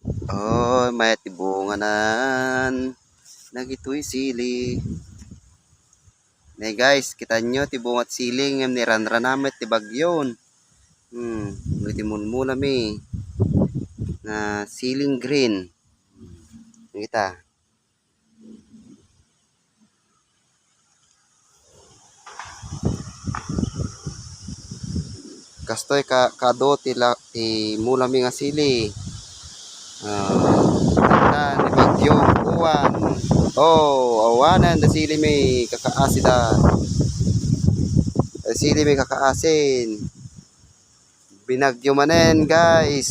Oh, may tibunganan. Nagitoy sili. Nay guys, kita nyo tibungat siling ngam ni ranranamit ti bagyon. Hmm, ngiti mula mi. Na siling green. Kita. Kastoy ka kado ti la, ti mula nga sili. Ah, ni bagyo uwan. Oh, awanan da sili may kakaasida. Da sili may kakaasin. Binagyo manen, guys.